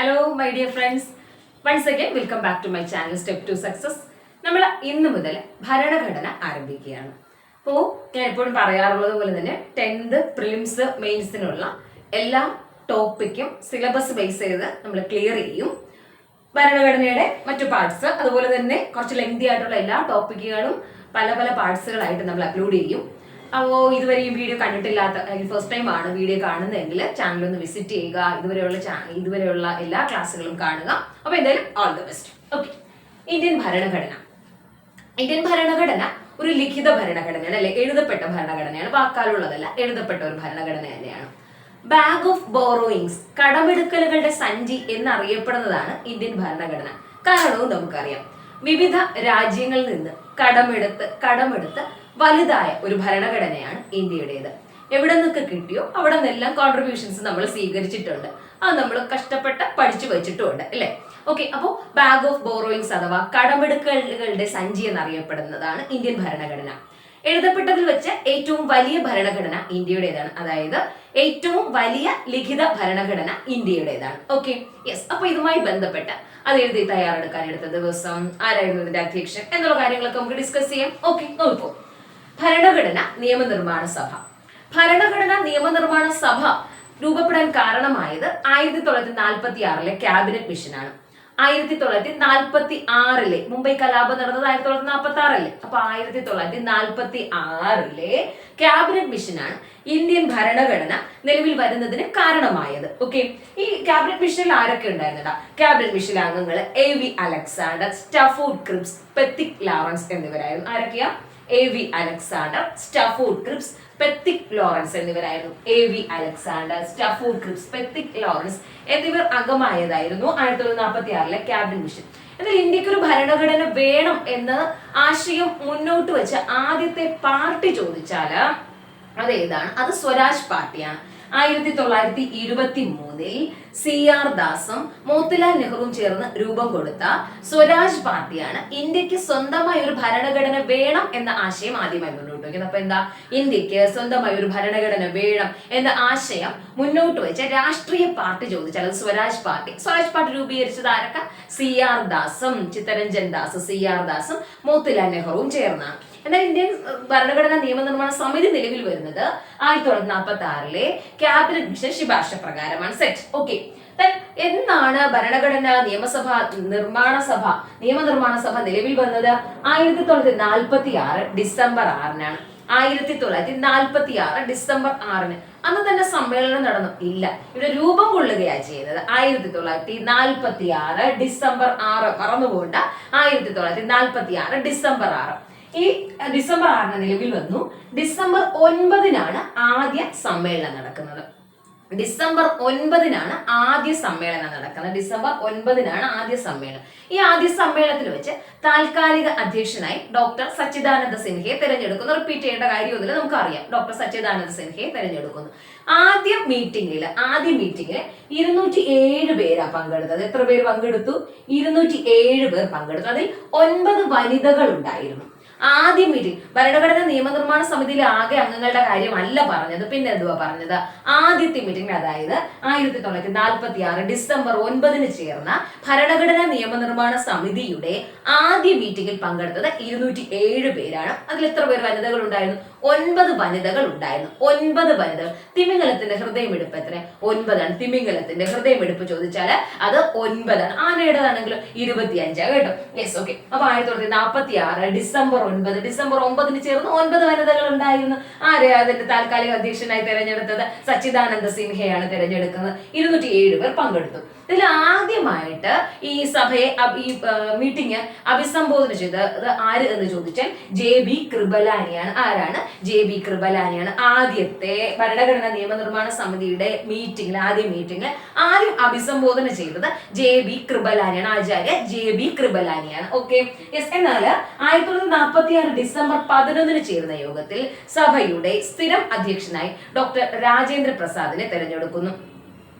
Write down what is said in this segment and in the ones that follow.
Hello my dear friends once again welcome back to my channel step to success നമ്മൾ ഇന്ന് മുതൽ ഭരണഘടന ആരംഭിക്കുകയാണ്. അപ്പോൾ ഞാൻ എപ്പോഴും പറയാറുള്ളത് പോലെ തന്നെ ടെൻത്ത് പ്രിലിംസ് മെയിൻസിനുള്ള എല്ലാ ടോപ്പിക്കും സിലബസ് ബേസ് ചെയ്ത് നമ്മൾ ക്ലിയർ ചെയ്യും. ഭരണഘടനയുടെ മറ്റു പാർട്സ് അതുപോലെ തന്നെ കുറച്ച് ലെങ്തി ആയിട്ടുള്ള എല്ലാ ടോപ്പിക്കുകളും പല പല പാർട്സുകളായിട്ട് നമ്മൾ അപ്ലോഡ് ചെയ്യും. അപ്പോൾ ഇതുവരെ ഈ വീഡിയോ കണ്ടിട്ടില്ലാത്ത ഫസ്റ്റ് ടൈം ആണ് വീഡിയോ കാണുന്നതെങ്കിൽ ചാനൽ ഒന്ന് വിസിറ്റ് ചെയ്യുക. ഇതുവരെയുള്ള ഇതുവരെയുള്ള എല്ലാ ക്ലാസ്സുകളും കാണുക. അപ്പോൾ എന്തായാലും all the best okay Indian ഭരണഘടന. ഇന്ത്യൻ ഭരണഘടന ഒരു ലിഖിത ഭരണഘടനയാണ് അല്ലെ? എഴുതപ്പെട്ട ഭരണഘടനയാണ്. വാക്കാലുള്ളതല്ല എഴുതപ്പെട്ട ഒരു ഭരണഘടന തന്നെയാണ്. ബാഗ് ഓഫ് ബോറോയിങ്സ് കടമെടുക്കലുകളുടെ സഞ്ചി എന്നറിയപ്പെടുന്നതാണ് ഇന്ത്യൻ ഭരണഘടന. കാരണവും നമുക്കറിയാം. വിവിധ രാജ്യങ്ങളിൽ നിന്ന് കടമെടുത്ത് കടമെടുത്ത് വലുതായ ഒരു ഭരണഘടനയാണ് ഇന്ത്യയുടേത്. എവിടെ നിന്നൊക്കെ കിട്ടിയോ അവിടെ നിന്നെല്ലാം കോൺട്രിബ്യൂഷൻസ് നമ്മൾ സ്വീകരിച്ചിട്ടുണ്ട്. അത് നമ്മൾ കഷ്ടപ്പെട്ട് പഠിച്ചു വെച്ചിട്ടുമുണ്ട് അല്ലേ? ഓക്കെ അപ്പോൾ ബാഗ് ഓഫ് ബോറോയിങ്സ് അഥവാ കടമെടുക്കലുകളുടെ സഞ്ചി എന്നറിയപ്പെടുന്നതാണ് ഇന്ത്യൻ ഭരണഘടന. എഴുതപ്പെട്ടതിൽ വെച്ച് ഏറ്റവും വലിയ ഭരണഘടന ഇന്ത്യയുടേതാണ്. അതായത് ഏറ്റവും വലിയ ലിഖിത ഭരണഘടന ഇന്ത്യയുടേതാണ്. ഓക്കെ യെസ് അപ്പൊ ഇതുമായി ബന്ധപ്പെട്ട് അത് എഴുതി തയ്യാറെടുക്കാൻ എടുത്ത ദിവസം ആരായിരുന്നു ഇതിന്റെ അധ്യക്ഷൻ എന്നുള്ള കാര്യങ്ങളൊക്കെ നമുക്ക് ഡിസ്കസ് ചെയ്യാം. ഓക്കെ നോക്കൂ ഭരണഘടന നിയമനിർമ്മാണ സഭ. ഭരണഘടന നിയമനിർമ്മാണ സഭ രൂപപ്പെടാൻ കാരണമായത് ആയിരത്തി തൊള്ളായിരത്തി നാൽപ്പത്തി ആറിലെ ക്യാബിനറ്റ് മിഷനാണ്. ആയിരത്തി തൊള്ളായിരത്തി നാൽപ്പത്തി ആറിലെ മുംബൈ കലാപം നടന്നത് ആയിരത്തി തൊള്ളായിരത്തി നാൽപ്പത്തി ആറല്ലേ അപ്പൊ ആയിരത്തി തൊള്ളായിരത്തി നാൽപ്പത്തി ആറിലെ ക്യാബിനറ്റ് മിഷനാണ് ഇന്ത്യൻ ഭരണഘടന നിലവിൽ വരുന്നതിന് കാരണമായത്. ഓക്കെ ഈ ക്യാബിനറ്റ് മിഷനിൽ ആരൊക്കെ ഉണ്ടായിരുന്നടാ? ക്യാബിനറ്റ് മിഷൻ അംഗങ്ങൾ A V Alexander Stafford Cripps Pethick Lawrence എന്നിവരായിരുന്നു. ആരൊക്കെയാ? A V Alexander Stafford Cripps Pethick Lawrence എന്നിവരായിരുന്നു. A V Alexander Stafford Cripps Pethick Lawrence എന്നിവർ അംഗമായതായിരുന്നു ആയിരത്തി തൊള്ളായിരത്തി നാൽപ്പത്തി ആറിലെ ക്യാബിനറ്റ് മിഷൻ എന്നാൽ ഇന്ത്യയ്ക്ക് ഒരു ഭരണഘടന വേണം എന്ന് ആശയം മുന്നോട്ട് വെച്ച ആദ്യത്തെ പാർട്ടി ചോദിച്ചാൽ അതേതാണ് അത് സ്വരാജ് പാർട്ടിയാണ്. ആയിരത്തി തൊള്ളായിരത്തി ഇരുപത്തി മൂന്നിൽ സി ആർ ദാസും മോത്തിലാൽ നെഹ്റുവും ചേർന്ന് രൂപം കൊടുത്ത സ്വരാജ് പാർട്ടിയാണ് ഇന്ത്യയ്ക്ക് സ്വന്തമായി ഒരു ഭരണഘടന വേണം എന്ന ആശയം ആദ്യമായി മുന്നോട്ട് വയ്ക്കുന്നത് അപ്പൊ എന്താ? ഇന്ത്യയ്ക്ക് സ്വന്തമായി ഒരു ഭരണഘടന വേണം എന്ന ആശയം മുന്നോട്ട് വെച്ച രാഷ്ട്രീയ പാർട്ടി ചോദിച്ചാൽ അത് സ്വരാജ് പാർട്ടി. സ്വരാജ് പാർട്ടി രൂപീകരിച്ചത് ആരൊക്കെ? സി ആർ ദാസും ചിത്തരഞ്ജൻ ദാസ് സി ആർ ദാസും മോത്തിലാൽ നെഹ്റുവും ചേർന്നാണ്. എന്നാൽ ഇന്ത്യൻ ഭരണഘടനാ നിയമനിർമ്മാണ സമിതി നിലവിൽ വരുന്നത് ആയിരത്തി തൊള്ളായിരത്തി നാൽപ്പത്തി ആറിലെ ക്യാബിനറ്റ് മിഷൻ ശുപാർശ പ്രകാരമാണ്. സെറ്റ് ഓക്കെ എന്നാണ് ഭരണഘടന നിയമസഭ നിർമ്മാണ സഭ? നിയമനിർമ്മാണ സഭ നിലവിൽ വന്നത് ആയിരത്തി തൊള്ളായിരത്തി നാൽപ്പത്തി ആറ് ഡിസംബർ ആറിനാണ്. ആയിരത്തി തൊള്ളായിരത്തി നാൽപ്പത്തി ആറ് ഡിസംബർ ആറിന്. അന്ന് തന്നെ സമ്മേളനം നടന്നു. ഇല്ല. ഇവിടെ രൂപം കൊള്ളുകയാണ് ചെയ്യുന്നത് ആയിരത്തി തൊള്ളായിരത്തി നാൽപ്പത്തി ആറ് ഡിസംബർ ആറ്. മറന്നുപോകണ്ട. ആയിരത്തി തൊള്ളായിരത്തി നാൽപ്പത്തി ആറ് ഡിസംബർ ആറ്. ഈ ഡിസംബർ ആറിന് നിലവിൽ വന്നു. ഡിസംബർ ഒൻപതിനാണ് ആദ്യ സമ്മേളനം നടക്കുന്നത്. ഡിസംബർ ഒൻപതിനാണ് ആദ്യ സമ്മേളനം നടക്കുന്നത്. ഡിസംബർ ഒൻപതിനാണ് ആദ്യ സമ്മേളനം. ഈ ആദ്യ സമ്മേളനത്തിൽ വെച്ച് താൽക്കാലിക അധ്യക്ഷനായി ഡോക്ടർ സച്ചിദാനന്ദ സിൻഹയെ തെരഞ്ഞെടുക്കുന്നു. റിപ്പീറ്റ് ചെയ്യേണ്ട കാര്യമൊന്നുമില്ല നമുക്കറിയാം. ഡോക്ടർ സച്ചിദാനന്ദ സിൻഹയെ തെരഞ്ഞെടുക്കുന്നു. ആദ്യ മീറ്റിംഗിൽ ആദ്യ മീറ്റിംഗിൽ ഇരുന്നൂറ്റി ഏഴ് പേരാ പങ്കെടുത്തത്. എത്ര പേര് പങ്കെടുത്തു? ഇരുന്നൂറ്റി ഏഴ് പേർ പങ്കെടുത്തു. അതിൽ ഒൻപത് വനിതകൾ ഉണ്ടായിരുന്നു. ആദ്യ മീറ്റിംഗ് ഭരണഘടനാ നിയമനിർമ്മാണ സമിതിയിലെ ആകെ അംഗങ്ങളുടെ കാര്യമല്ല പറഞ്ഞത്. പിന്നെ എന്തുവാ പറഞ്ഞത്? ആദ്യത്തെ മീറ്റിംഗ് അതായത് ആയിരത്തി തൊള്ളായിരത്തി നാൽപ്പത്തി ആറ് ഡിസംബർ ഒൻപതിന് ചേർന്ന ഭരണഘടനാ നിയമനിർമ്മാണ സമിതിയുടെ ആദ്യ മീറ്റിംഗിൽ പങ്കെടുത്തത് ഇരുന്നൂറ്റി ഏഴ് പേരാണ്. അതിൽ എത്ര പേർ വനിതകൾ ഉണ്ടായിരുന്നു? ഒൻപത് വനിതകൾ ഉണ്ടായിരുന്നു. ഒൻപത് വനിതകൾ. തിമിംഗലത്തിന്റെ ഹൃദയമെടുപ്പ് എത്ര? ഒൻപതാണ്. തിമിംഗലത്തിന്റെ ഹൃദയമെടുപ്പ് ചോദിച്ചാൽ അത് ഒൻപതാണ്. ആനയുടേതാണെങ്കിലും ഇരുപത്തി അഞ്ചാണ് കേട്ടോ. യെസ് ഓക്കെ അപ്പൊ ആയിരത്തി തൊള്ളായിരത്തി നാൽപ്പത്തി ആറ് ഡിസംബർ ഒൻപത് ഡിസംബർ ഒമ്പതിന് ചേർന്ന് ഒൻപത് വനിതകൾ ഉണ്ടായിരുന്നു. ആര് അതിന്റെ താൽക്കാലിക അധ്യക്ഷനായി തെരഞ്ഞെടുത്തത്? സച്ചിദാനന്ദ സിൻഹയാണ് തെരഞ്ഞെടുക്കുന്നത്. ഇരുന്നൂറ്റി ഏഴ് പേർ പങ്കെടുത്തു. ഇതിൽ ആദ്യമായിട്ട് ഈ സഭയെ ഈ മീറ്റിംഗ് അഭിസംബോധന ചെയ്തത് ആര് എന്ന് ചോദിച്ചാൽ ജെ ബി കൃപലാനിയാണ്. ആരാണ്? ജെ ബി കൃപലാനിയാണ്. ആദ്യത്തെ ഭരണഘടനാ നിയമനിർമ്മാണ സമിതിയുടെ മീറ്റിംഗിൽ ആദ്യ മീറ്റിംഗിൽ ആദ്യം അഭിസംബോധന ചെയ്തത് ജെ ബി കൃപലാനിയാണ്. ആചാര്യ ജെ ബി കൃപലാനിയാണ്. ഓക്കെ യെസ് എന്നാൽ ആയിരത്തി തൊള്ളായിരത്തി നാൽപ്പത്തി ആറ് ഡിസംബർ പതിനൊന്നിന് ചേരുന്ന യോഗത്തിൽ സഭയുടെ സ്ഥിരം അധ്യക്ഷനായി ഡോക്ടർ രാജേന്ദ്ര പ്രസാദിനെ തെരഞ്ഞെടുക്കുന്നു.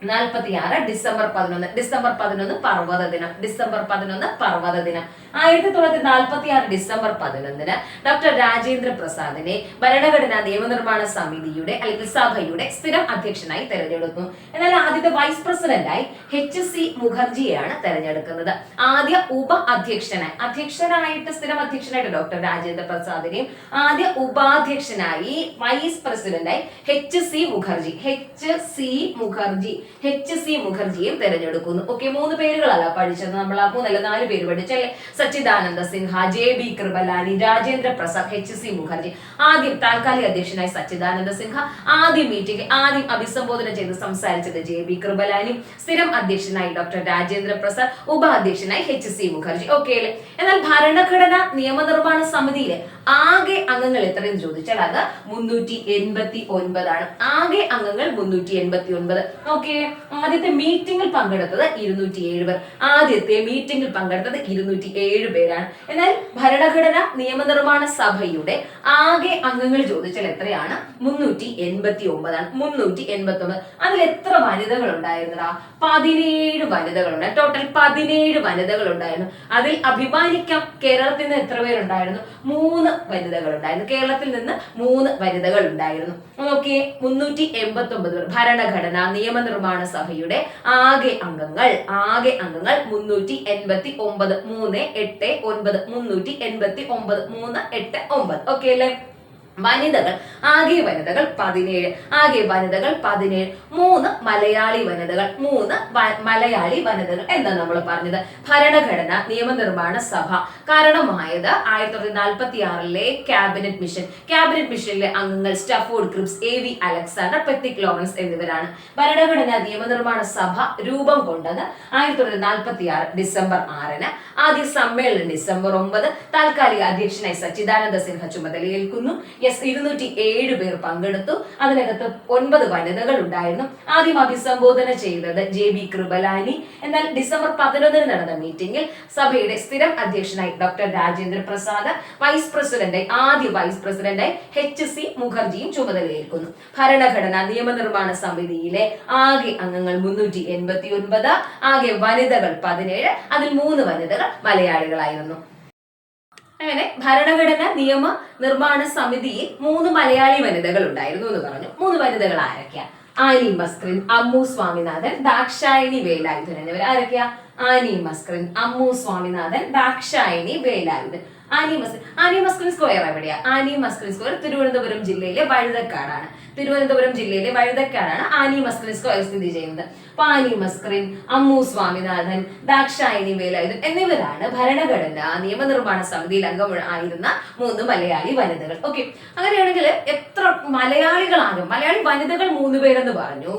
നാൽപ്പത്തിയാറ് ഡിസംബർ പതിനൊന്ന് ഡിസംബർ പതിനൊന്ന് പർവത ദിനം ഡിസംബർ പതിനൊന്ന് പർവത ദിനം ആയിരത്തി തൊള്ളായിരത്തി നാൽപ്പത്തി ആറ് ഡിസംബർ പതിനൊന്നിന് ഡോക്ടർ രാജേന്ദ്ര പ്രസാദിനെ ഭരണഘടനാ നിയമനിർമ്മാണ സമിതിയുടെ അല്ലെങ്കിൽ സഭയുടെ സ്ഥിരം അധ്യക്ഷനായി തെരഞ്ഞെടുക്കുന്നു എന്നാൽ ആദ്യത്തെ വൈസ് പ്രസിഡന്റായി എച്ച് സി മുഖർജിയെയാണ് തെരഞ്ഞെടുക്കുന്നത്. ആദ്യ ഉപ അധ്യക്ഷനായി അധ്യക്ഷനായിട്ട് സ്ഥിരം അധ്യക്ഷനായിട്ട് ഡോക്ടർ രാജേന്ദ്ര പ്രസാദിനെയും ആദ്യ ഉപാധ്യക്ഷനായി വൈസ് പ്രസിഡന്റായി H C Mukherjee H C Mukherjee H C മുഖർജിയും തെരഞ്ഞെടുക്കുന്നു. ഓക്കെ മൂന്ന് പേരുകളല്ല പഠിച്ചത്. നമ്മൾ ആ മൂന്നല്ല നാല് പേര് പഠിച്ചല്ലേ? Sachchidananda Sinha J B Kripalani Rajendra Prasad H C Mukherjee. ആദ്യം താൽക്കാലിക അധ്യക്ഷനായി സച്ചിദാനന്ദ സിൻഹ ആദ്യ മീറ്റിംഗ് ആദ്യം അഭിസംബോധന ചെയ്ത് സംസാരിച്ചത് ജെ ബി കൃപലാനി സ്ഥിരം അധ്യക്ഷനായി ഡോക്ടർ രാജേന്ദ്ര പ്രസാദ് ഉപാധ്യക്ഷനായി എച്ച് സി മുഖർജി. ഓക്കെ അല്ലേ എന്നാൽ ഭരണഘടന നിയമനിർമ്മാണ സമിതിയിലെ ആകെ അംഗങ്ങൾ എത്രയെന്ന് ചോദിച്ചാൽ അത് മുന്നൂറ്റി എൺപത്തി ഒൻപതാണ് ആകെ അംഗങ്ങൾ മുന്നൂറ്റി എൺപത്തി ഒൻപത് ഓക്കെ ആദ്യത്തെ മീറ്റിംഗിൽ പങ്കെടുത്തത് ഇരുന്നൂറ്റി പേർ. ആദ്യത്തെ മീറ്റിംഗിൽ പങ്കെടുത്തത് ഇരുന്നൂറ്റി ഏഴ് പേരാണ്. എന്നാൽ ഭരണഘടന നിയമനിർമ്മാണ സഭയുടെ ആകെ അംഗങ്ങൾ ചോദിച്ചാൽ എത്രയാണ്? മുന്നൂറ്റി എൺപത്തി ഒമ്പതാണ് മുന്നൂറ്റി എൺപത്തി ഒമ്പത് അതിൽ എത്ര വനിതകൾ ഉണ്ടായിരുന്നു പതിനേഴ് വനിതകളുണ്ട്. ടോട്ടൽ പതിനേഴ് വനിതകൾ ഉണ്ടായിരുന്നു. അതിൽ അഭിമാനിക്കാം കേരളത്തിൽ നിന്ന് എത്ര പേരുണ്ടായിരുന്നു? മൂന്ന് വനിതകൾ ഉണ്ടായിരുന്നു. കേരളത്തിൽ നിന്ന് മൂന്ന് വനിതകൾ ഉണ്ടായിരുന്നു. നോക്കിയേ മുന്നൂറ്റി എൺപത്തി ഒമ്പത് പേർ. ഭരണഘടന നിയമനിർമ്മാണ സഭയുടെ ആകെ അംഗങ്ങൾ ആകെ അംഗങ്ങൾ മുന്നൂറ്റി എൺപത്തി ഒമ്പത് മൂന്ന് എട്ട് ഒൻപത് മുന്നൂറ്റി എൺപത്തി ഒമ്പത് മൂന്ന് എട്ട് ഒമ്പത്. ഓക്കെ അല്ലേ? വനിതകൾ. ആകെ വനിതകൾ പതിനേഴ്. ആകെ വനിതകൾ പതിനേഴ്. മൂന്ന് മലയാളി വനിതകൾ. മൂന്ന് മലയാളി വനിതകൾ എന്താ നമ്മൾ പറഞ്ഞത്. ഭരണഘടന നിയമനിർമ്മാണ സഭ. കാരണമായത് ആയിരത്തി തൊള്ളായിരത്തി നാൽപ്പത്തി ആറിലെ ക്യാബിനറ്റ് മിഷൻ. ക്യാബിനറ്റ് മിഷനിലെ അംഗങ്ങൾ Stafford Cripps A V Alexander Pethick Lawrence എന്നിവരാണ്. ഭരണഘടന നിയമനിർമ്മാണ സഭ രൂപം കൊണ്ടത് ആയിരത്തി തൊള്ളായിരത്തി നാൽപ്പത്തി ആറ് ഡിസംബർ ആറിന്. ആദ്യ സമ്മേളനം ഡിസംബർ ഒമ്പത്. താൽക്കാലിക അധ്യക്ഷനായി സച്ചിദാനന്ദ സിൻഹ ചുമതലയേൽക്കുന്നു. എസ് ഇരുന്നൂറ്റി ഏഴ് പേർ പങ്കെടുത്തു. അതിനകത്ത് ഒൻപത് വനിതകൾ ഉണ്ടായിരുന്നു. ആദ്യം അഭിസംബോധന ചെയ്തത് ജെ ബി കൃപലാനി. എന്നാൽ ഡിസംബർ പതിനൊന്നിന് നടന്ന മീറ്റിംഗിൽ സഭയുടെ സ്ഥിരം അധ്യക്ഷനായി ഡോക്ടർ രാജേന്ദ്ര പ്രസാദ് വൈസ് പ്രസിഡന്റായി ആദ്യ വൈസ് പ്രസിഡന്റായി എച്ച് സി മുഖർജിയും ചുമതലയേൽക്കുന്നു. ഭരണഘടനാ നിയമനിർമ്മാണ സമിതിയിലെ ആകെ അംഗങ്ങൾ മുന്നൂറ്റി എൺപത്തി ഒൻപത് ആകെ വനിതകൾ പതിനേഴ് അതിൽ മൂന്ന് വനിതകൾ മലയാളികളായിരുന്നു. അങ്ങനെ ഭരണഘടന നിയമ നിർമ്മാണ സമിതിയിൽ മൂന്ന് മലയാളി വനിതകൾ ഉണ്ടായിരുന്നു എന്ന് പറഞ്ഞു. മൂന്ന് വനിതകൾ ആരൊക്കെയാ? ആനി മസ്ക്രിൻ അമ്മു സ്വാമിനാഥൻ ദാക്ഷായണി വേലായുധൻ എന്നിവർ ആരൊക്കെയാ? ആനി മസ്ക്രിൻ അമ്മു സ്വാമിനാഥൻ ദാക്ഷായണി വേലായുധൻ. ആനി മസ്ക്രിൻ ആനി മസ്ക്രിൻ സ്ക്വയർ എവിടെയാ? ആനി മസ്ക്രിൻ സ്ക്വയർ തിരുവനന്തപുരം ജില്ലയിലെ വഴുതക്കാടാണ്. തിരുവനന്തപുരം ജില്ലയിലെ വഴുതക്കാടാണ് ആനി മസ്ക്രിൻ സ്ക്വയർ സ്ഥിതി ചെയ്യുന്നത്. ആനി മസ്ക്രിൻ അമ്മു സ്വാമിനാഥൻ ദാക്ഷായണി വേലായുധൻ എന്നിവരാണ് ഭരണഘടന നിയമനിർമ്മാണ സമിതിയിൽ അംഗമായിരുന്ന മൂന്ന് മലയാളി വനിതകൾ. ഓക്കെ അങ്ങനെയാണെങ്കിൽ എത്ര മലയാളികളാണ്? മലയാളി വനിതകൾ മൂന്ന് പേരെന്ന് പറഞ്ഞു.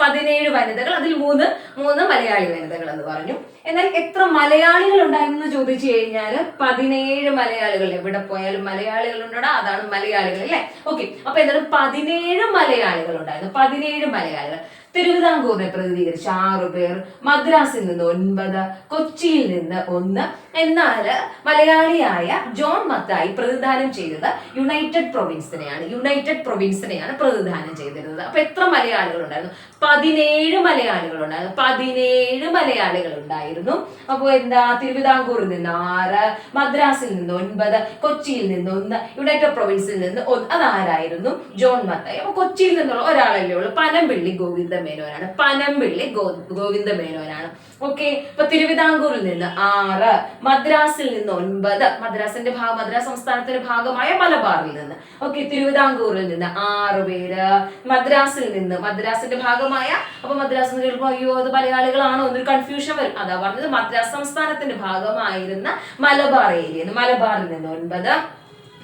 പതിനേഴ് വനിതകൾ അതിൽ മൂന്ന് മൂന്ന് മലയാളി വനിതകൾ എന്ന് പറഞ്ഞു. എന്നാൽ എത്ര മലയാളികൾ ഉണ്ടായിരുന്നു ചോദിച്ചു കഴിഞ്ഞാൽ പതിനേഴ് മലയാളികൾ എവിടെ പോയാലും മലയാളികൾ ഉണ്ടോടാ അതാണ് മലയാളികൾ അല്ലേ? ഓക്കെ അപ്പൊ എന്തായാലും പതിനേഴ് മലയാളികൾ ഉണ്ടായിരുന്നു. പതിനേഴ് മലയാളികൾ. തിരുവിതാംകൂറിനെ പ്രതിനിധീകരിച്ച് ആറു പേർ മദ്രാസിൽ നിന്ന് ഒൻപത് കൊച്ചിയിൽ നിന്ന് ഒന്ന് എന്നാൽ മലയാളിയായ ജോൺ മത്തായി പ്രതിദാനം ചെയ്തത് യുണൈറ്റഡ് പ്രൊവിൻസിനെയാണ്. യുണൈറ്റഡ് പ്രൊവിൻസിനെയാണ് പ്രതിദാനം ചെയ്തിരുന്നത്. അപ്പൊ എത്ര മലയാളികൾ ഉണ്ടായിരുന്നു പതിനേഴ് മലയാളികൾ ഉണ്ടായിരുന്നു പതിനേഴ് മലയാളികൾ ഉണ്ടായിരുന്നു അപ്പോൾ എന്താ? തിരുവിതാംകൂറിൽ നിന്ന് ആറ് മദ്രാസിൽ നിന്ന് ഒൻപത് കൊച്ചിയിൽ നിന്ന് ഒന്ന് യുണൈറ്റഡ് പ്രൊവിൻസിൽ നിന്ന് അതാരായിരുന്നു? ജോൺ മത്തായി. അപ്പൊ കൊച്ചിയിൽ നിന്നുള്ള ഒരാളല്ലേ ഉള്ളൂ. പനമ്പിള്ളി ഗോവിന്ദ മേനോനാണ് പനമ്പിള്ളി ഗോ ഗോവിന്ദ മേനോനാണ് ഓക്കെ ഇപ്പൊ തിരുവിതാംകൂറിൽ നിന്ന് ആറ് മദ്രാസിൽ നിന്ന് ഒൻപത് മദ്രാസിന്റെ ഭാഗം മദ്രാസ് സംസ്ഥാനത്തിന്റെ ഭാഗമായ മലബാറിൽ നിന്ന്. ഓക്കെ തിരുവിതാംകൂറിൽ നിന്ന് ആറ് പേര്. മദ്രാസിൽ നിന്ന് മദ്രാസിന്റെ ഭാഗമായ അപ്പൊ മദ്രാസ് എന്ന് കേൾക്കുമ്പോൾ അയ്യോ അത് മലയാളികളാണോ എന്നൊരു കൺഫ്യൂഷൻ വരും. അതാ പറഞ്ഞത് മദ്രാസ് സംസ്ഥാനത്തിന്റെ ഭാഗമായിരുന്ന മലബാർ ഏരിയ മലബാറിൽ നിന്ന് ഒൻപത്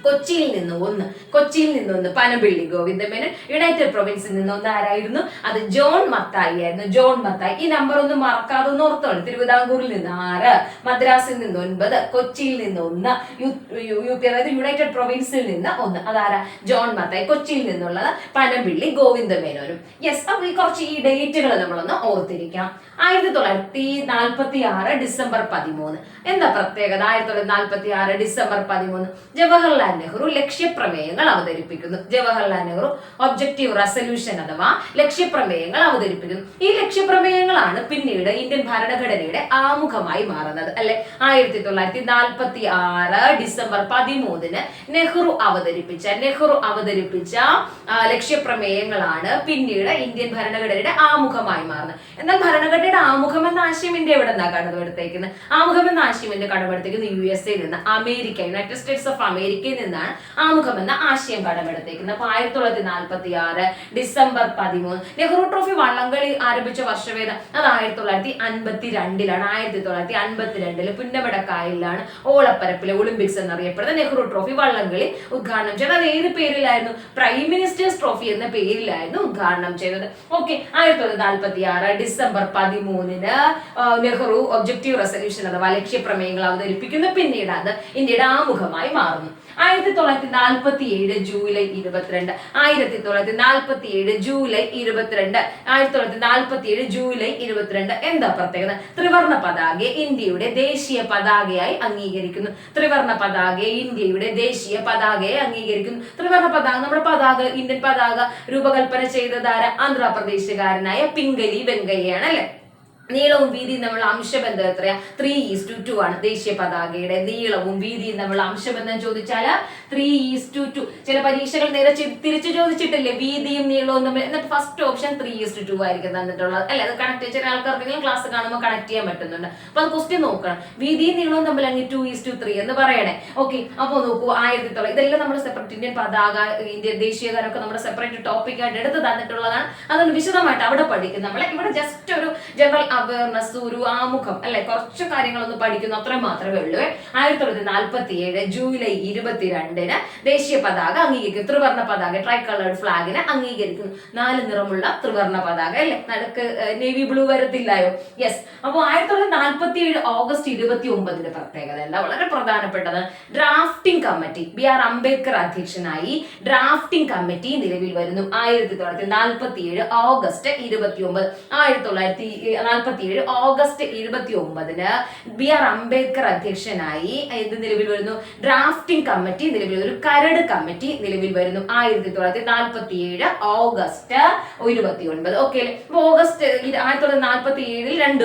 കൊച്ചിയിൽ നിന്ന് ഒന്ന് കൊച്ചിയിൽ നിന്ന് ഒന്ന് പനമ്പിള്ളി ഗോവിന്ദമേനൻ യുണൈറ്റഡ് പ്രൊവിൻസിൽ നിന്ന് ഒന്ന് ആരായിരുന്നു? അത് ജോൺ മത്തായി ആയിരുന്നു. ജോൺ മത്തായി. ഈ നമ്പർ ഒന്ന് മറക്കാതെ ഒന്ന് ഓർത്തോളൂ തിരുവിതാംകൂറിൽ നിന്ന് ആറ് മദ്രാസിൽ നിന്ന് ഒൻപത് കൊച്ചിയിൽ നിന്ന് ഒന്ന് യു പി അതായത് യുണൈറ്റഡ് പ്രൊവിൻസിൽ നിന്ന് ഒന്ന്. അതാരാ? ജോൺ മത്തായി. കൊച്ചിയിൽ നിന്നുള്ളത് പനമ്പിള്ളി ഗോവിന്ദമേനോനും. യെസ് അപ്പൊ ഈ കുറച്ച് ഈ ഡേറ്റുകൾ നമ്മളൊന്ന് ഓർത്തിരിക്കാം. ആയിരത്തി തൊള്ളായിരത്തി നാൽപ്പത്തി ആറ് ഡിസംബർ പതിമൂന്ന്. എന്താ പ്രത്യേകത? ആയിരത്തി തൊള്ളായിരത്തി നാൽപ്പത്തി ആറ് ഡിസംബർ പതിമൂന്ന്. ജവഹർലാൽ നെഹ്റു ലക്ഷ്യപ്രമേയങ്ങൾ അവതരിപ്പിക്കുന്നു. ജവഹർലാൽ നെഹ്റു ഒബ്ജക്റ്റീവ് റെസൊല്യൂഷൻ അഥവാ ലക്ഷ്യപ്രമേയങ്ങൾ അവതരിപ്പിക്കുന്നു. ഈ ലക്ഷ്യപ്രമേയങ്ങളാണ് പിന്നീട് ഇന്ത്യൻ ഭരണഘടനയുടെ ആമുഖമായി മാറുന്നത് അല്ലെ? ആയിരത്തി തൊള്ളായിരത്തി നാൽപ്പത്തി ആറ് ഡിസംബർ പതിമൂന്നിന് നെഹ്റു അവതരിപ്പിച്ച നെഹ്റു അവതരിപ്പിച്ച ലക്ഷ്യപ്രമേയങ്ങളാണ് പിന്നീട് ഇന്ത്യൻ ഭരണഘടനയുടെ ആമുഖമായി മാറുന്നത്. എന്നാൽ ഭരണഘടനയുടെ ആമുഖം എന്ന ആശയം ഇന്ത്യ എവിടെ നിന്നാണ് കടമെടുത്തേക്കുന്നത് ആമുഖം എന്ന ആശയം ഇന്ത്യ കടമെടുത്തേക്കുന്നത് യു എസ് എയിൽ നിന്ന് അമേരിക്ക യുണൈറ്റഡ് സ്റ്റേറ്റ്സ് ഓഫ് അമേരിക്കയിൽ നിന്നാണ് ആമുഖം എന്ന ആശയം കടമെടുത്തേക്കുന്നത് അപ്പൊ ആയിരത്തി തൊള്ളായിരത്തി നാൽപ്പത്തി ആറ് ഡിസംബർ പതിമൂന്ന് നെഹ്റു ട്രോഫി വള്ളംകളി ആരംഭിച്ച വർഷവേദം അത് ആയിരത്തി തൊള്ളായിരത്തി അൻപത്തി രണ്ടിലാണ് ആയിരത്തി തൊള്ളായിരത്തി അൻപത്തി രണ്ടിൽ പുന്നമടക്കായലിലാണ് ഓളപ്പരപ്പിലെ ഒളിമ്പിക്സ് എന്നറിയപ്പെടുന്ന നെഹ്റു ട്രോഫി വള്ളംകളി ഉദ്ഘാടനം ചെയ്തത്. അത് ഏത് പേരിലായിരുന്നു? പ്രൈം മിനിസ്റ്റേഴ്സ് ട്രോഫി എന്ന പേരിലായിരുന്നു ഉദ്ഘാടനം ചെയ്തത്. ഓക്കെ ആയിരത്തി തൊള്ളായിരത്തി നാൽപ്പത്തി ആറ് ഡിസംബർ പതിമൂന്നിന് നെഹ്റു ഒബ്ജക്റ്റീവ് റെസൊല്യൂഷൻ അഥവാ ലക്ഷ്യപ്രമേയങ്ങൾ അവതരിപ്പിക്കുന്നു. പിന്നീട് അത് ഇന്ത്യയുടെ ആമുഖമായി മാറുന്നു. ആയിരത്തി തൊള്ളായിരത്തി നാൽപ്പത്തി ഏഴ് ജൂലൈ ഇരുപത്തിരണ്ട്. ആയിരത്തി തൊള്ളായിരത്തി നാൽപ്പത്തി ഏഴ് ജൂലൈ ഇരുപത്തിരണ്ട്. ആയിരത്തി തൊള്ളായിരത്തി നാൽപ്പത്തി ഏഴ് ജൂലൈ ഇരുപത്തിരണ്ട്. എന്താ പ്രത്യേകത? ത്രിവർണ പതാകയെ ഇന്ത്യയുടെ ദേശീയ പതാകയായി അംഗീകരിക്കുന്നു. ത്രിവർണ പതാകയെ ഇന്ത്യയുടെ ദേശീയ പതാകയെ അംഗീകരിക്കുന്നു. ത്രിവർണ പതാക നമ്മുടെ പതാക ഇന്ത്യൻ പതാക രൂപകൽപ്പന ചെയ്തതാര ആന്ധ്രാപ്രദേശുകാരനായ പിംഗലി വെങ്കയ്യാണ് അല്ലെ? നീളവും വീതിയും തമ്മിലുള്ള അംശബന്ധം എത്രയാ? ത്രീ ഈസ് ടു ടു ആണ്. ദേശീയ പതാകയുടെ നീളവും വീതിയും തമ്മിലുള്ള അംശബന്ധം ചോദിച്ചാൽ ത്രീ ഈസ് ടു ടു ചില പരീക്ഷകൾ നേരെ തിരിച്ചു ചോദിച്ചിട്ടില്ലേ? വീതിയും നീളവും തമ്മിൽ. എന്നിട്ട് first option three is two ആയിരിക്കും തന്നിട്ടുള്ളത്. അല്ലെ? അത് കണക്ട് ചില ആൾക്കാർക്കെങ്കിലും ക്ലാസ് കാണുമ്പോൾ കണക്ട് ചെയ്യാൻ പറ്റുന്നുണ്ട്. അപ്പൊ അത് ക്വസ്റ്റ്യൻ നോക്കണം. വീതിയും നീളവും തമ്മിൽ അങ്ങ് ടു ഈസ് ടു ത്രീ എന്ന് പറയണേ. ഓക്കെ അപ്പോൾ നോക്കൂ ആയിരത്തി തൊള്ളായിരത്തി ഇതെല്ലാം നമ്മുടെ സെപ്പറേറ്റ് ഇന്ത്യൻ പതാക ഇന്ത്യൻ ദേശീയഗാനമൊക്കെ നമ്മുടെ സെപ്പറേറ്റ് ടോപ്പിക് ആയിട്ട് എടുത്ത് തന്നിട്ടുള്ളതാണ്. അതുകൊണ്ട് വിശദമായിട്ട് അവിടെ പഠിക്കും നമ്മളെ ഇവിടെ ജസ്റ്റ് ഒരു ജനറൽ അവയർനെസ് ഒരു ആമുഖം അല്ലെ? കുറച്ച് കാര്യങ്ങളൊന്ന് പഠിക്കുന്നു. അത്രയും മാത്രമേ ഉള്ളൂ. ആയിരത്തി തൊള്ളായിരത്തി നാൽപ്പത്തി ഏഴ് ജൂലൈ ഇരുപത്തിരണ്ടിന് ദേശീയ പതാക അംഗീകരിക്കുന്നു ത്രിവർണ പതാക ട്രൈ കളേർഡ് ഫ്ലാഗിനെ അംഗീകരിക്കുന്നു. നാല് നിറമുള്ള ത്രിവർണ പതാക അല്ലെ? നടുക്ക് നേവി ബ്ലൂ വരത്തില്ലായോ? യെസ് അപ്പോൾ ആയിരത്തി തൊള്ളായിരത്തി നാൽപ്പത്തി ഏഴ് ഓഗസ്റ്റ് ഇരുപത്തി ഒമ്പതിന്റെ പ്രത്യേകത എന്താ? വളരെ പ്രധാനപ്പെട്ടത്. Drafting committee B R Ambedkar അധ്യക്ഷനായി ഡ്രാഫ്റ്റിംഗ് കമ്മിറ്റി നിലവിൽ വരുന്നു. ആയിരത്തി തൊള്ളായിരത്തി നാൽപ്പത്തി ഏഴ് ഓഗസ്റ്റ് ഇരുപത്തി ഒമ്പത് ആയിരത്തി തൊള്ളായിരത്തി നാൽപ്പത്തി ഏഴ് ഓഗസ്റ്റ് ഇരുപത്തി ഒമ്പതിന് ബി ആർ അംബേദ്കർ അധ്യക്ഷനായി ഇത് നിലവിൽ വരുന്നു. ഡ്രാഫ്റ്റിംഗ് കമ്മിറ്റി നിലവിൽ ഒരു കരട് കമ്മിറ്റി നിലവിൽ വരുന്നു. ആയിരത്തി തൊള്ളായിരത്തി നാൽപ്പത്തി ഏഴ് ഓഗസ്റ്റ് ഇരുപത്തി ഒൻപത് ഓക്കെ അപ്പൊ ഓഗസ്റ്റ് ആയിരത്തി തൊള്ളായിരത്തി നാൽപ്പത്തി ഏഴിൽ രണ്ട്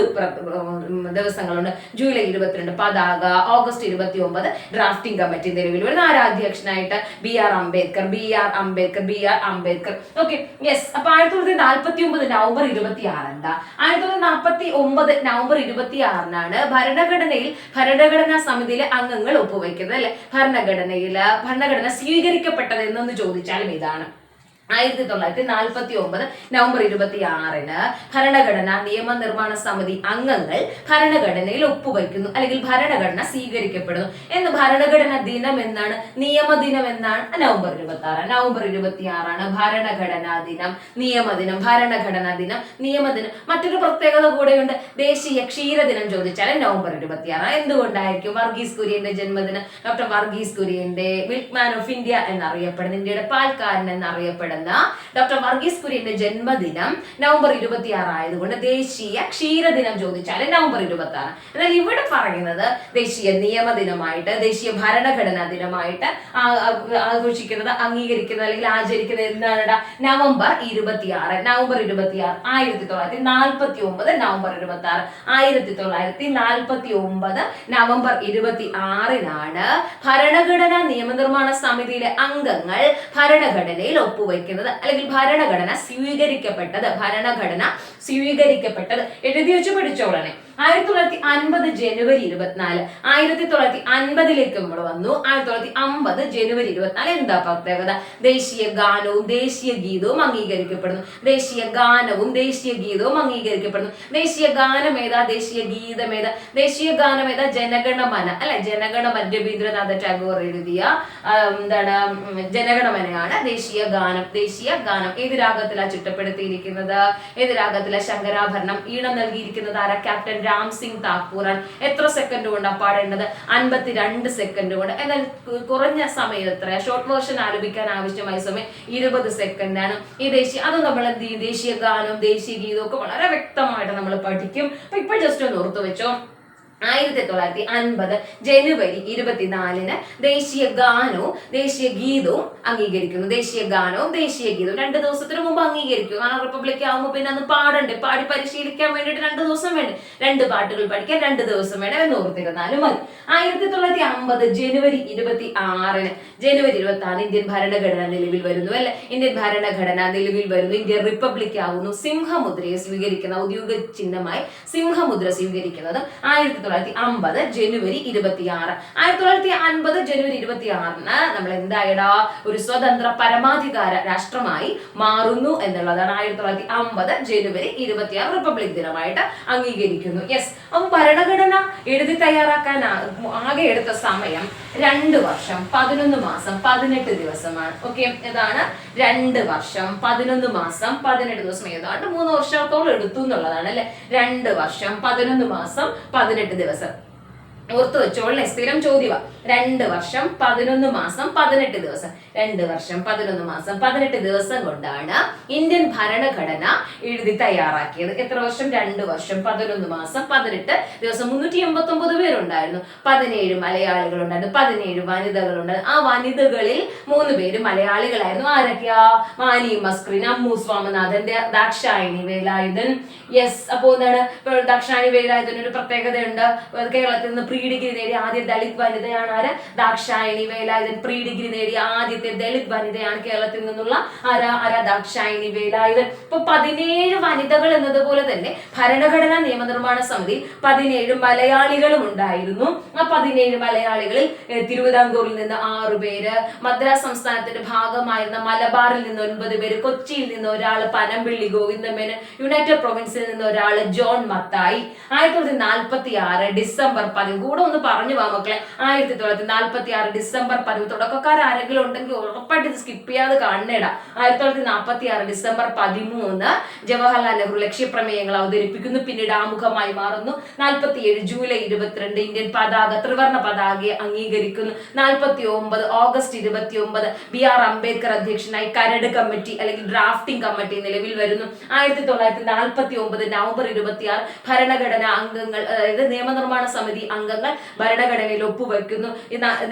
ദിവസങ്ങളുണ്ട്. ജൂലൈ ഇരുപത്തിരണ്ട് പതാക ഓഗസ്റ്റ് ഇരുപത്തി ഒമ്പത് ഡ്രാഫ്റ്റിംഗ് കമ്മിറ്റി നിലവിൽ വരുന്നു. ആരാ അധ്യക്ഷനായിട്ട് B R Ambedkar B R Ambedkar B R Ambedkar. Okay yes അപ്പൊ ആയിരത്തി തൊള്ളായിരത്തി നാൽപ്പത്തി ഒമ്പത് നവംബർ ഇരുപത്തി ആറ് എന്താ ആയിരത്തി തൊള്ളായിരത്തി നാൽപ്പത്തി ഒമ്പത് നവംബർ ഇരുപത്തി ആറിനാണ് ഭരണഘടനയിൽ ഭരണഘടനാ സമിതിയിലെ അംഗങ്ങൾ ഒപ്പുവയ്ക്കുന്നത് അല്ലെ? ഭരണഘടനയിൽ ഭരണഘടന സ്വീകരിക്കപ്പെട്ടത് എന്നൊന്ന് ചോദിച്ചാലും ഇതാണ്. ആയിരത്തി തൊള്ളായിരത്തി നാൽപ്പത്തി ഒമ്പത് നവംബർ ഇരുപത്തി ആറിന് ഭരണഘടന നിയമനിർമ്മാണ സമിതി അംഗങ്ങൾ ഭരണഘടനയിൽ ഒപ്പുവയ്ക്കുന്നു. അല്ലെങ്കിൽ ഭരണഘടന സ്വീകരിക്കപ്പെടുന്നു. എന്ന് ഭരണഘടന ദിനം എന്നാണ്? നിയമദിനം എന്നാണ്? നവംബർ ഇരുപത്തി ആറ് നവംബർ ഇരുപത്തി ആറാണ് ഭരണഘടനാ ദിനം. നിയമദിനം ഭരണഘടനാ ദിനം നിയമദിനം മറ്റൊരു പ്രത്യേകത കൂടെയുണ്ട്. ദേശീയ ക്ഷീര ദിനം ചോദിച്ചാൽ നവംബർ ഇരുപത്തി ആറ് എന്തുകൊണ്ടായിരിക്കും വർഗീസ് കുര്യന്റെ ജന്മദിനം? ഡോക്ടർ വർഗീസ് കുര്യന്റെ മിൽക്ക് മാൻ ഓഫ് ഇന്ത്യ എന്നറിയപ്പെടുന്ന. ഇന്ത്യയുടെ പാൽക്കാരൻ എന്നറിയപ്പെടുന്ന. ഡോക്ടർ വർഗീസ് കുര്യന്റെ ജന്മദിനം നവംബർ ഇരുപത്തി ആറ് ആയതുകൊണ്ട് ദേശീയ ക്ഷീരദിനം ചോദിച്ചാൽ നവംബർ ഇരുപത്തി ആറ് എന്നാൽ ഇവിടെ പറയുന്നത് ദേശീയ നിയമദിനമായിട്ട് ദേശീയ ഭരണഘടനാ ദിനമായിട്ട് ആഘോഷിക്കുന്നത് അംഗീകരിക്കുന്നത് അല്ലെങ്കിൽ ആചരിക്കുന്നത് എന്താണ് നവംബർ ഇരുപത്തി ആറ് നവംബർ ഇരുപത്തി ആറ് ആയിരത്തി തൊള്ളായിരത്തി നാൽപ്പത്തി ഒമ്പത് നവംബർ ഇരുപത്തി ആറ് ആയിരത്തി തൊള്ളായിരത്തി നാൽപ്പത്തി ഒമ്പത് നവംബർ ഇരുപത്തി ആറിനാണ് ഭരണഘടനാ നിയമനിർമ്മാണ സമിതിയിലെ അംഗങ്ങൾ ഭരണഘടനയിൽ ഒപ്പുവെക്കുന്നത് അല്ലെങ്കിൽ ഭരണഘടന സ്വീകരിക്കപ്പെട്ടത് ഭരണഘടന സ്വീകരിക്കപ്പെട്ടത്. എഴുതി വെച്ച് പഠിച്ചോളണേ. ആയിരത്തി തൊള്ളായിരത്തി അൻപത് ജനുവരി ഇരുപത്തിനാല്. ആയിരത്തി തൊള്ളായിരത്തി അൻപതിലേക്ക് നമ്മൾ വന്നു. ആയിരത്തി തൊള്ളായിരത്തി അമ്പത് ജനുവരി ഇരുപത്തിനാല് എന്താ പ്രത്യേകത? ദേശീയ ഗാനവും ദേശീയ ഗീതവും അംഗീകരിക്കപ്പെടുന്നു. ദേശീയ ഗാനവും ദേശീയ ഗീതവും അംഗീകരിക്കപ്പെടുന്നു. ദേശീയ ഗാനം ഏതാ ദേശീയ ഗീതം ഏതാ ദേശീയ ഗാനം ഏതാ ജനഗണമന. അല്ലെ? ജനഗണമന. രവീന്ദ്രനാഥ ടാഗോർ എഴുതിയ എന്താണ് ജനഗണമനയാണ് ദേശീയ ഗാനം. ദേശീയ ഗാനം. ഏത് രാഗത്തിലാണ് ചിട്ടപ്പെടുത്തിയിരിക്കുന്നത് ഏത് രാഗത്തിലാണ് ശങ്കരാഭരണം ഈണം നൽകിയിരിക്കുന്നത്? ആരാ? ക്യാപ്റ്റൻ രാം സിംഗ് താക്കൂറാണ് എത്ര സെക്കൻഡ് കൊണ്ടാണ് പാടേണ്ടത്? അൻപത്തിരണ്ട് സെക്കൻഡ് കൊണ്ട്. എന്നാൽ കുറഞ്ഞ സമയം എത്ര ഷോർട്ട് വേർഷൻ ആലപിക്കാൻ ആവശ്യമായ സമയം ഇരുപത് സെക്കൻഡാണ് ഈ ദേശീയ അത് നമ്മൾ എന്ത് ചെയ്യും? ദേശീയ ഗാനവും ദേശീയ ഗീതവും ഒക്കെ വളരെ വ്യക്തമായിട്ട് നമ്മൾ പഠിക്കും. അപ്പൊ ഇപ്പൊ ജസ്റ്റ് ഒന്ന് ഓർത്തു വെച്ചോ. ആയിരത്തി തൊള്ളായിരത്തി അൻപത് ജനുവരി ഇരുപത്തിനാലിന് ദേശീയ ഗാനവും ദേശീയ ഗീതവും അംഗീകരിക്കുന്നു. ദേശീയ ഗാനവും ദേശീയ ഗീതവും രണ്ട് ദിവസത്തിന് മുമ്പ് അംഗീകരിക്കും കാരണം റിപ്പബ്ലിക് ആകുമ്പോൾ പിന്നെ അന്ന് പാടണ്ട്? പാടി പരിശീലിക്കാൻ വേണ്ടിയിട്ട് രണ്ട് ദിവസം വേണം രണ്ട് പാട്ടുകൾ പഠിക്കാൻ രണ്ട് ദിവസം വേണം എന്ന് ഓർത്തിരുന്നാലും മതി. ആയിരത്തി തൊള്ളായിരത്തി അമ്പത് ജനുവരി ഇരുപത്തി ആറിന് ജനുവരി ഇരുപത്തി ആറ് ഇന്ത്യൻ ഭരണഘടന നിലവിൽ വരുന്നു അല്ലെ? ഇന്ത്യൻ ഭരണഘടന നിലവിൽ വരുന്നു. ഇന്ത്യ റിപ്പബ്ലിക് ആകുന്നു സിംഹമുദ്രയെ സ്വീകരിക്കുന്ന ഔദ്യോഗിക ചിഹ്നമായി സിംഹമുദ്ര സ്വീകരിക്കുന്നത് ആയിരത്തി തൊള്ളായിരത്തി അമ്പത് ജനുവരി ഇരുപത്തി ആറ് ആയിരത്തി തൊള്ളായിരത്തി അൻപത് ജനുവരി ഇരുപത്തി ആറിന് നമ്മൾ എന്തായടാ? ഒരു സ്വതന്ത്ര പരമാധികാര രാഷ്ട്രമായി മാറുന്നു എന്നുള്ളതാണ് ആയിരത്തി തൊള്ളായിരത്തി അമ്പത് ജനുവരി ഇരുപത്തി ആറ് റിപ്പബ്ലിക് ദിനമായിട്ട് അംഗീകരിക്കുന്നു. യെസ് അപ്പൊ ഭരണഘടന എഴുതി തയ്യാറാക്കാൻ ആകെ എടുത്ത സമയം രണ്ട് വർഷം പതിനൊന്ന് മാസം പതിനെട്ട് ദിവസമാണ്. ഓക്കെ ഇതാണ് രണ്ട് വർഷം പതിനൊന്ന് മാസം പതിനെട്ട് ദിവസം. ഏതാണ്ട് മൂന്ന് വർഷത്തോളം എടുത്തു എന്നുള്ളതാണ് അല്ലെ? രണ്ട് വർഷം പതിനൊന്ന് മാസം പതിനെട്ട് ദിവസം. ഓർത്തു വെച്ചോളെ സ്ഥിരം ചോദ്യവ. രണ്ട് വർഷം പതിനൊന്ന് മാസം പതിനെട്ട് ദിവസം. രണ്ട് വർഷം പതിനൊന്ന് മാസം പതിനെട്ട് ദിവസം കൊണ്ടാണ് ഇന്ത്യൻ ഭരണഘടന എഴുതി തയ്യാറാക്കിയത്. എത്ര വർഷം? രണ്ട് വർഷം പതിനൊന്ന് മാസം പതിനെട്ട് ദിവസം. മുന്നൂറ്റി എൺപത്തി ഒമ്പത് പേരുണ്ടായിരുന്നു. പതിനേഴ് മലയാളികൾ ഉണ്ടായിരുന്നു പതിനേഴ് വനിതകൾ ഉണ്ടായിരുന്നു ആ വനിതകളിൽ മൂന്ന് പേര് മലയാളികളായിരുന്നു. ആരൊക്കെയാ? മാനി മസ്ക്രീൻ അമ്മു സ്വാമിനാഥൻ ദാക്ഷായണി വേലായുധൻ. യെസ് അപ്പോ എന്താണ്? ദാക്ഷായണി വേലായുധൻ ഒരു പ്രത്യേകതയുണ്ട് കേരളത്തിൽ നിന്ന് പ്രീ ഡിഗ്രി നേടിയ ആദ്യ ദളിത് വനിതയാണ് ആര്? ദാക്ഷായണി വേലായുധൻ. പ്രീ ഡിഗ്രി നേടിയ ആദ്യത്തെ ദളിത് വനിതയാണ് കേരളത്തിൽ നിന്നുള്ള ആരാ? ആരാ? ദാക്ഷായണി വേലായുധൻ. ഇപ്പൊ പതിനേഴ് വനിതകൾ എന്നതുപോലെ തന്നെ ഭരണഘടനാ നിയമനിർമ്മാണ സമിതി പതിനേഴ് മലയാളികളും ഉണ്ടായിരുന്നു. ആ പതിനേഴ് മലയാളികളിൽ തിരുവിതാംകൂറിൽ നിന്ന് ആറു പേര് മദ്രാസ് സംസ്ഥാനത്തിന്റെ ഭാഗമായിരുന്ന മലബാറിൽ നിന്ന് ഒൻപത് പേര് കൊച്ചിയിൽ നിന്ന് ഒരാൾ പനമ്പിള്ളി ഗോവിന്ദമേന് യുണൈറ്റഡ് പ്രൊവിൻസിൽ നിന്ന് ഒരാൾ ജോൺ മത്തായി. ആയിരത്തി തൊള്ളായിരത്തി നാൽപ്പത്തി ആറ് ഡിസംബർ പതിവ് കൂടെ ഒന്ന് പറഞ്ഞു വാ മക്കളെ. ആയിരത്തി തൊള്ളായിരത്തി നാൽപ്പത്തി ആറ് ഡിസംബർ പതിവ് തുടക്കക്കാർ ആരെങ്കിലും ഉണ്ടെങ്കിൽ ഉറപ്പായിട്ട് ഇത് സ്കിപ്പ് ചെയ്യാതെ കാണണേടാ. ആയിരത്തി തൊള്ളായിരത്തി നാൽപ്പത്തി ആറ് ഡിസംബർ പതിമൂന്ന് ജവഹർലാൽ നെഹ്റു ലക്ഷ്യപ്രമേയങ്ങൾ അവതരിപ്പിക്കുന്നു. പിന്നീട് ആമുഖമായി മാറുന്നു. നാൽപ്പത്തി ഏഴ് ജൂലൈ ഇരുപത്തിരണ്ട് ഇന്ത്യൻ പതാക ത്രിവർണ പതാകയെ അംഗീകരിക്കുന്നു. നാൽപ്പത്തി ഒമ്പത് ഓഗസ്റ്റ് ഇരുപത്തി ഒമ്പത് ബി ആർ അംബേദ്കർ അധ്യക്ഷനായി കരട് കമ്മിറ്റി അല്ലെങ്കിൽ ഡ്രാഫ്റ്റിംഗ് കമ്മിറ്റി നിലവിൽ വരുന്നു. ആയിരത്തി തൊള്ളായിരത്തി നാൽപ്പത്തി ഒമ്പത് നവംബർ ഇരുപത്തി ആറ് ഭരണഘടനാ അംഗങ്ങൾ അതായത് നിയമനിർമ്മാണ സമിതി അംഗങ്ങൾ ഭരണഘടനയിൽ ഒപ്പുവെക്കുന്നു.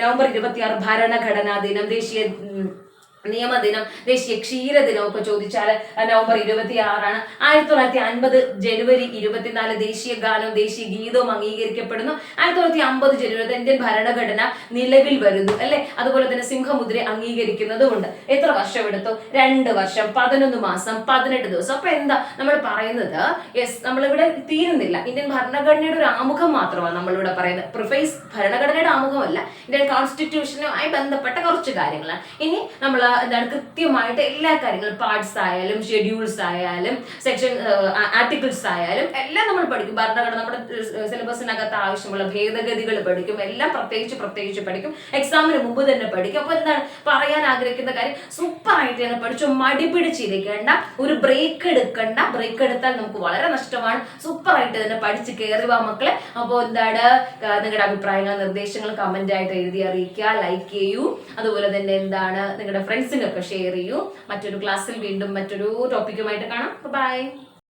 നവംബർ ഇരുപത്തിയാറ് ഭരണഘടനാ ദിനം ദേശീയ നിയമദിനം ദേശീയ ക്ഷീരദിനം ഒക്കെ ചോദിച്ചാൽ നവംബർ ഇരുപത്തി ആറാണ് ആയിരത്തി തൊള്ളായിരത്തി അൻപത് ജനുവരി ഇരുപത്തിനാല് ദേശീയ ഗാനവും ദേശീയ ഗീതവും അംഗീകരിക്കപ്പെടുന്നു. ആയിരത്തി തൊള്ളായിരത്തി അമ്പത് ജനുവരി ഇന്ത്യൻ ഭരണഘടന നിലവിൽ വരുന്നു അല്ലെ? അതുപോലെ തന്നെ സിംഹമുദ്ര അംഗീകരിക്കുന്നതുമുണ്ട്. എത്ര വർഷം എടുത്തു? രണ്ട് വർഷം പതിനൊന്ന് മാസം പതിനെട്ട് ദിവസം. അപ്പൊ എന്താ നമ്മൾ പറയുന്നത്? യെസ് നമ്മളിവിടെ തീരുന്നില്ല. ഇന്ത്യൻ ഭരണഘടനയുടെ ഒരു ആമുഖം മാത്രമാണ് നമ്മളിവിടെ പറയുന്നത്. പ്രിഫൈസ് ഭരണഘടനയുടെ ആമുഖമല്ല. ഇന്ത്യൻ കോൺസ്റ്റിറ്റ്യൂഷനുമായി ബന്ധപ്പെട്ട കുറച്ച് കാര്യങ്ങളാണ്. ഇനി നമ്മൾ എന്താണ് കൃത്യമായിട്ട് എല്ലാ കാര്യങ്ങളും പാർട്സ് ആയാലും ഷെഡ്യൂൾസ് ആയാലും സെക്ഷൻ ആർട്ടിക്കിൾസ് ആയാലും എല്ലാം നമ്മൾ പഠിക്കും. ഭരണഘടന നമ്മുടെ സിലബസിനകത്ത് ആവശ്യമുള്ള ഭേദഗതികൾ പഠിക്കും. എല്ലാം പ്രത്യേകിച്ച് പ്രത്യേകിച്ച് പഠിക്കും. എക്സാമിന് മുമ്പ് തന്നെ പഠിക്കും. അപ്പൊ എന്താണ്? പറയാൻ ആഗ്രഹിക്കുന്ന കാര്യം സൂപ്പർ ആയിട്ട് തന്നെ പഠിച്ചു മടി പിടിച്ചിരിക്കേണ്ട ഒരു ബ്രേക്ക് എടുക്കേണ്ട. ബ്രേക്ക് എടുത്താൽ നമുക്ക് വളരെ നഷ്ടമാണ്. സൂപ്പർ ആയിട്ട് തന്നെ പഠിച്ച് കയറി വാ മക്കളെ. അപ്പോൾ എന്താണ്? നിങ്ങളുടെ അഭിപ്രായങ്ങൾ നിർദ്ദേശങ്ങൾ കമന്റ് ആയിട്ട് എഴുതി അറിയിക്കുക. ലൈക്ക് ചെയ്യൂ. അതുപോലെ തന്നെ എന്താണ്? നിങ്ങളുടെ ഫ്രണ്ട്സിനൊക്കെ ഷെയർ ചെയ്യൂ. മറ്റൊരു ക്ലാസ്സിൽ വീണ്ടും മറ്റൊരു ടോപ്പിക്കുമായിട്ട് കാണാം. ബൈ